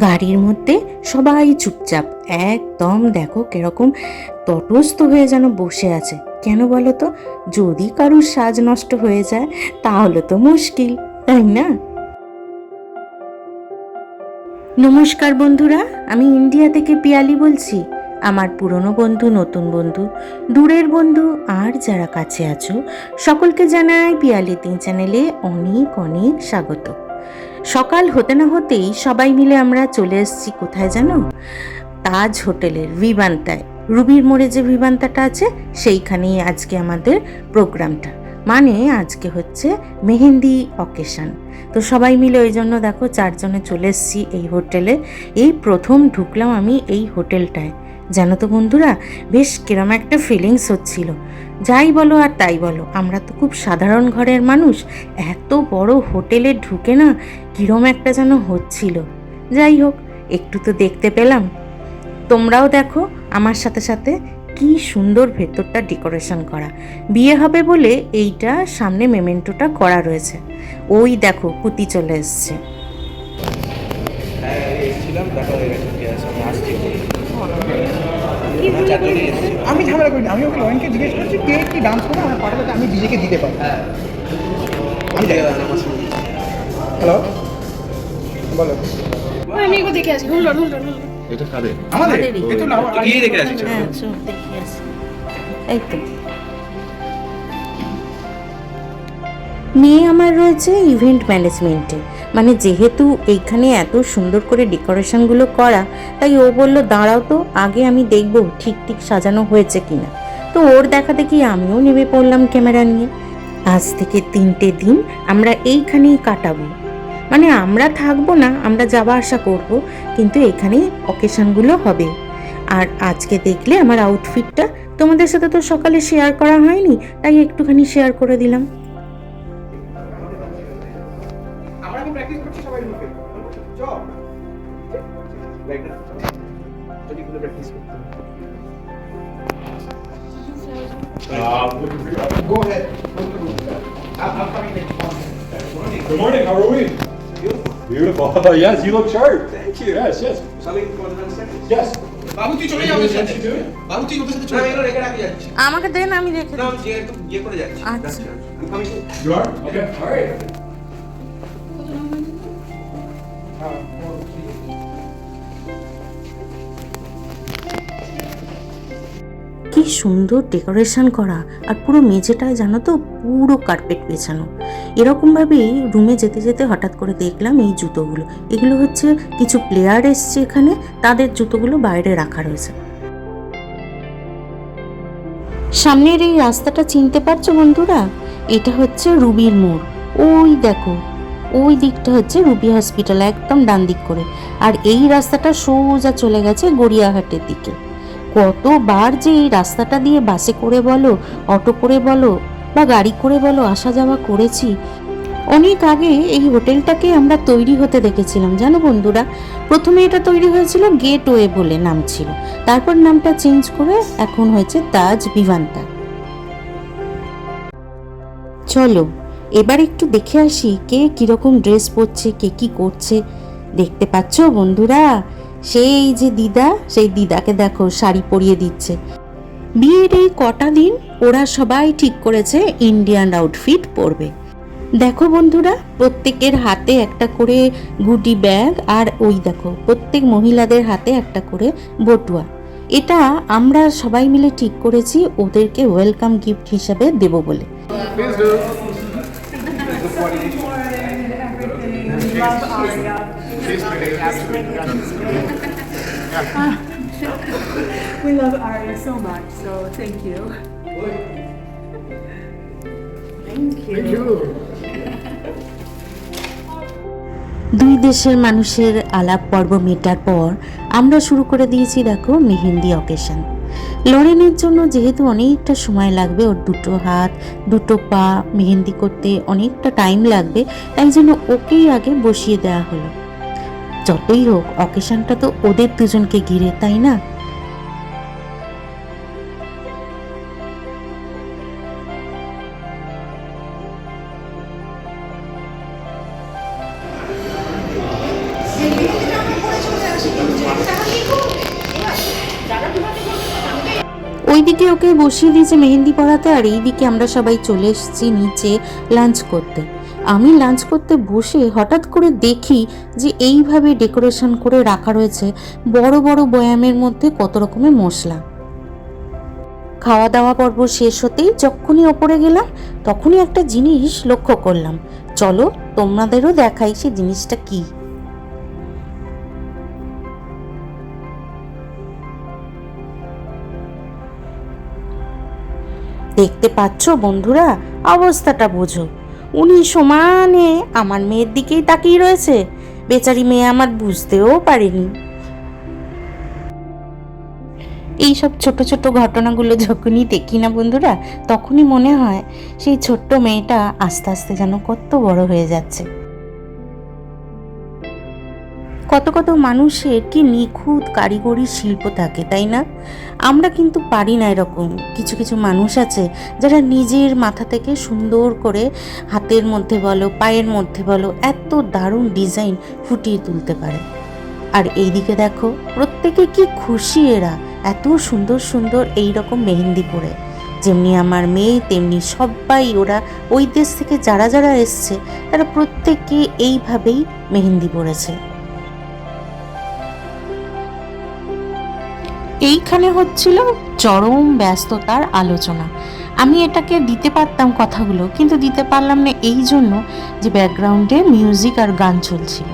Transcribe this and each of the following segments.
গাড়ির মধ্যে সবাই চুপচাপ, একদম দেখো কীরকম তটস্থ হয়ে যেন বসে আছে। কেন বলো তো? যদি কারুর সাজ নষ্ট হয়ে যায়, তাহলে তো মুশকিল, তাই না? নমস্কার বন্ধুরা, আমি ইন্ডিয়া থেকে পিয়ালি বলছি, আমার পুরনো বন্ধু, নতুন বন্ধু, দূরের বন্ধু, আর যারা কাছে আছো, সকলকে জানাই পিয়ালি তিন চ্যানেলে অনেক অনেক স্বাগত। সকাল হতে না হতেই সবাই মিলে আমরা চলে এসেছি কোথায় জানো? তাজ হোটেলের ভিভান্তায় রুবির মোড়ে যে ভিভান্তাটা আছে, সেইখানেই আজকে আমাদের প্রোগ্রামটা। মানে আজকে হচ্ছে মেহেন্দি অকেশন। তো সবাই মিলে ওই জন্য দেখো চারজনে চলে এসেছি এই হোটেলে। এই প্রথম ঢুকলাম আমি এই হোটেলটায়। জানো তো বন্ধুরা, বেশ কিরম একটা ফিলিংস হচ্ছিল। যাই বলো আর তাই বলো, আমরা তো খুব সাধারণ ঘরের মানুষ, এত বড় হোটেলে ঢুকে না কিরম একটা যেন হচ্ছিল। যাই হোক, একটু তো দেখতে পেলাম। তোমরাও দেখো আমার সাথে সাথে কি সুন্দর ভেতরটা ডেকোরেশন করা। বিয়ে হবে বলে এইটা সামনে মেমেন্টোটা করা রয়েছে। ওই দেখো, পুতি চলে এসছে। হ্যাঁ এসেছিলাম, দেখা হয়ে গেছে আমি ঝামেলা করিনি। আমি ওকে লয়েনকে জিজ্ঞেস করছি কে কি ডান্স করবে? আমার পাঠালে আমি ডিজেকে দিতে পারি হ্যাঁ। আমি হ্যালো বলো। আমি এগুলো দেখে আছি হুল্লো হুল্লো হুল্লো এটা কাদের? আমাদের? আমাদেরই। না গিয়ে দেখে আসি। চলো। হ্যাঁ চল দেখি আসি। এই তো। মেয়ে আমার রয়েছে ইভেন্ট ম্যানেজমেন্টে মানে যেহেতু এইখানে এত সুন্দর করে ডেকোরেশনগুলো করা, তাই ও বলল, দাঁড়াও তো, আগে আমি দেখব ঠিক ঠিক সাজানো হয়েছে কিনা। তো ওর দেখা দেখি আমিও নেমে পড়লাম ক্যামেরা নিয়ে। আজ থেকে তিনটে দিন আমরা এইখানেই কাটাবো। মানে আমরা থাকব না, আমরা যাওয়া আসা করব, কিন্তু এখানেই অকেশনগুলো হবে। আর আজকে দেখলে আমার আউটফিটটা তোমাদের সাথে তো সকালে শেয়ার করা হয়নি, তাই একটুখানি শেয়ার করে দিলাম। I'm coming next. Good morning, how are we? Beautiful. Beautiful. yes, you look sharp. Thank you. Yes, yes. Yes. বাবু তুই চলে যাবে সাথে বাবু তুই ওদের সাথে চলে এগুলো রেখে রাখি যাচ্ছি আমাকে দেন আমি রেখে না আমি যে ইয়ে করে যাচ্ছি আচ্ছা। আমি coming. You are? Okay. All right. কি সুন্দর ডেকোরেশন করা আর পুরো মেঝেটায় জানো তো পুরো কার্পেট বেছানো এরকমভাবেই রুমে যেতে যেতে হঠাৎ করে দেখলাম এই জুতোগুলো। এগুলো হচ্ছে কিছু প্লেয়ার এসছে এখানে, তাদের জুতোগুলো বাইরে রাখা রয়েছে। সামনের এই রাস্তাটা চিনতে পারছ বন্ধুরা? এটা হচ্ছে রুবির মোড়। ওই দেখো, ওই দিকটা হচ্ছে রুবি হসপিটাল, একদম ডান দিক করে। আর এই রাস্তাটা সোজা চলে গেছে গড়িয়াহাটের দিকে। কতবার যে এই রাস্তাটা দিয়ে বাসে করে বলো, অটো করে বলো বা গাড়ি করে বলো, আসা যাওয়া করেছি। অনেক আগে এই হোটেলটাকে আমরা তৈরি হতে দেখেছিলাম, জানো বন্ধুরা? প্রথমে এটা তৈরি হয়েছিল গেটওয়ে বলে নাম ছিল। তারপর নামটা চেঞ্জ করে এখন হয়েছে তাজ বিভান্তা চলো, এবার একটু দেখে আসি কে কীরকম ড্রেস পরছে, কে কি করছে। দেখতে পাচ্ছ বন্ধুরা? সেই যে দিদা, সেই দিদাকে দেখো শাড়ি পরিয়ে দিচ্ছে। বিয়ের এই কটা দিন ওরা সবাই ঠিক করেছে ইন্ডিয়ান আউটফিট পরবে। দেখো বন্ধুরা, প্রত্যেকের হাতে একটা করে গুটি ব্যাগ আর ওই দেখো, প্রত্যেক মহিলাদের হাতে একটা করে বটুয়া। এটা আমরা সবাই মিলে ঠিক করেছি, ওদেরকে ওয়েলকাম গিফট হিসাবে দেব বলে। We love Arya so much, so thank you. thank you. Thank you. দুই দেশের মানুষের আলাপ পর্ব মেটার পর আমরা শুরু করে দিয়েছি দেখো মেহেন্দি অকেশন লরেনের জন্য যেহেতু অনেকটা সময় লাগবে ওর দুটো হাত দুটো পা মেহেন্দি করতে অনেকটা টাইম লাগবে তাই জন্য ওকেই আগে বসিয়ে দেওয়া হলো যতই হোক অকেশনটা তো ওদের দুজনকে ঘিরে, তাই না? ওইদিকে ওকে বসিয়ে দিয়েছে মেহেন্দি পড়াতে আর এইদিকে আমরা সবাই চলে এসেছি নিচে লাঞ্চ করতে। আমি লাঞ্চ করতে বসে হঠাৎ করে দেখি যে এইভাবে ডেকোরেশন করে রাখা রয়েছে বড় বড় বয়ামের মধ্যে কত রকমের মশলা। খাওয়া দাওয়া পর্ব শেষ হতেই যখনই ওপরে গেলাম, তখনই একটা জিনিস লক্ষ্য করলাম। চলো, তোমাদেরও দেখাই সে জিনিসটা কি। দেখতে পাচ্ছ বন্ধুরা, অবস্থাটা বোঝো। উনি সমানে আমার মেয়ের দিকেই তাকিয়ে রয়েছে। বেচারি মেয়ে আমার বুঝতেও পারেনি। এইসব ছোট ছোট ঘটনাগুলো যখনই দেখি না বন্ধুরা, তখনই মনে হয় সেই ছোট্ট মেয়েটা আস্তে আস্তে যেন কত বড় হয়ে যাচ্ছে। কত কত মানুষের কি নিখুঁত কারিগরি শিল্প থাকে, তাই না? আমরা কিন্তু পারি না এরকম। কিছু কিছু মানুষ আছে যারা নিজের মাথা থেকে সুন্দর করে হাতের মধ্যে বলো, পায়ের মধ্যে বলো, এত দারুণ ডিজাইন ফুটিয়ে তুলতে পারে। আর এইদিকে দেখো, প্রত্যেকে কি খুশি এরা। এত সুন্দর সুন্দর এই রকম মেহেন্দি পরে। যেমনি আমার মেয়ে, তেমনি সবাই ওরা ওই দেশ থেকে যারা যারা এসছে, তারা প্রত্যেকে এইভাবেই মেহেন্দি পরেছে। এইখানে হচ্ছিল চরম ব্যস্ততার আলোচনা। আমি এটাকে দিতে পারতাম কথাগুলো, কিন্তু দিতে পারলাম না এই জন্য যে ব্যাকগ্রাউন্ডে মিউজিক আর গান চলছিল।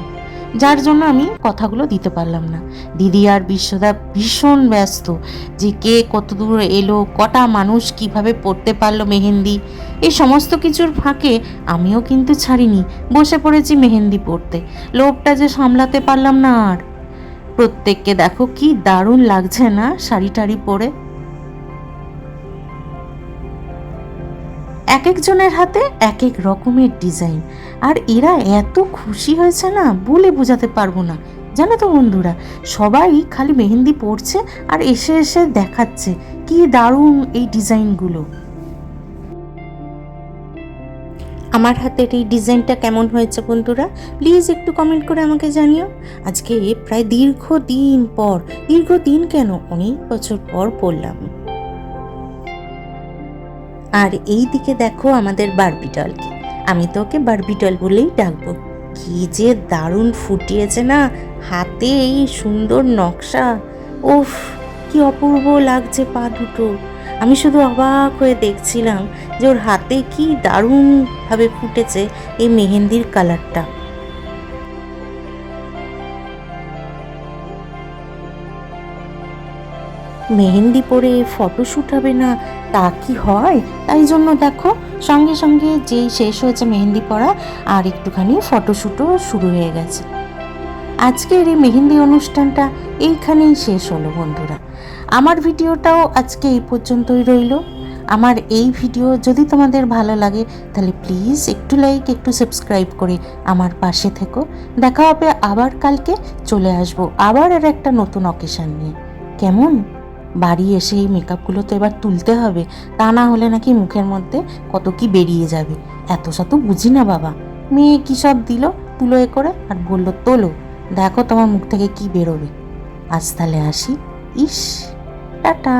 যার জন্য আমি কথাগুলো দিতে পারলাম না। দিদি আর বিশ্বদা ভীষণ ব্যস্ত যে কে কত দূর এলো, কটা মানুষ কীভাবে পড়তে পারল মেহেন্দি। এই সমস্ত কিছুর ফাঁকে আমিও কিন্তু ছাড়িনি, বসে পড়েছি মেহেন্দি পড়তে। লোভটা যে সামলাতে পারলাম না আর। প্রত্যেককে দেখো কি দারুণ লাগছে না শাড়ি টাড়ি পরে। এক একজনের হাতে এক এক রকমের ডিজাইন। আর এরা এত খুশি হয়েছে না, বলে বোঝাতে পারব না। জানো তো বন্ধুরা, সবাই খালি মেহেন্দি পরছে আর এসে এসে দেখাচ্ছে কি দারুণ এই ডিজাইনগুলো। আমার হাতের এই ডিজাইনটা কেমন হয়েছে বন্ধুরা? প্লিজ একটু কমেন্ট করে আমাকে জানিও। আজকে প্রায় দীর্ঘ দিন পর দীর্ঘ দিন কেন? অনেক বছর পর পড়লাম আর এই দিকে দেখো আমাদের বারবিটলকে আমি তো ওকে বারবিটল বলেই ডাকবো। কি যে দারুণ ফুটিয়েছে না? হাতে এই সুন্দর নকশা। ওফ কি অপূর্ব লাগছে পা দুটো। আমি শুধু অবাক হয়ে দেখছিলাম যে ওর হাতে কি দারুণভাবে ফুটেছে এই মেহেন্দির কালারটা। মেহেন্দি পরে ফটোশ্যুট হবে না তা কি হয়? তাই জন্য দেখো, সঙ্গে সঙ্গে যেই শেষ হয়েছে মেহেন্দি পরা, আর একটুখানি ফটোশ্যুটও শুরু হয়ে গেছে। আজকের এই মেহেন্দি অনুষ্ঠানটা এইখানেই শেষ হলো বন্ধুরা। আমার ভিডিওটাও আজকে এই পর্যন্তই রইল। আমার এই ভিডিও যদি তোমাদের ভালো লাগে, তাহলে প্লিজ একটু লাইক একটু সাবস্ক্রাইব করে আমার পাশে থেকো। দেখা হবে আবার কালকে, চলে আসব আবার আর একটা নতুন অকেশান নিয়ে। কেমন? বাড়ি এসে এই মেকআপগুলো তো এবার তুলতে হবে, তা না হলে নাকি মুখের মধ্যে কত কি বেরিয়ে যাবে। এত শত বুঝি না বাবা। মেয়ে কী সব দিল? তুলো এ করে আর বলল, তোলো, দেখো তোমার মুখ থেকে কি বেরোবে। আজ তাহলে আসি। ইস টাটা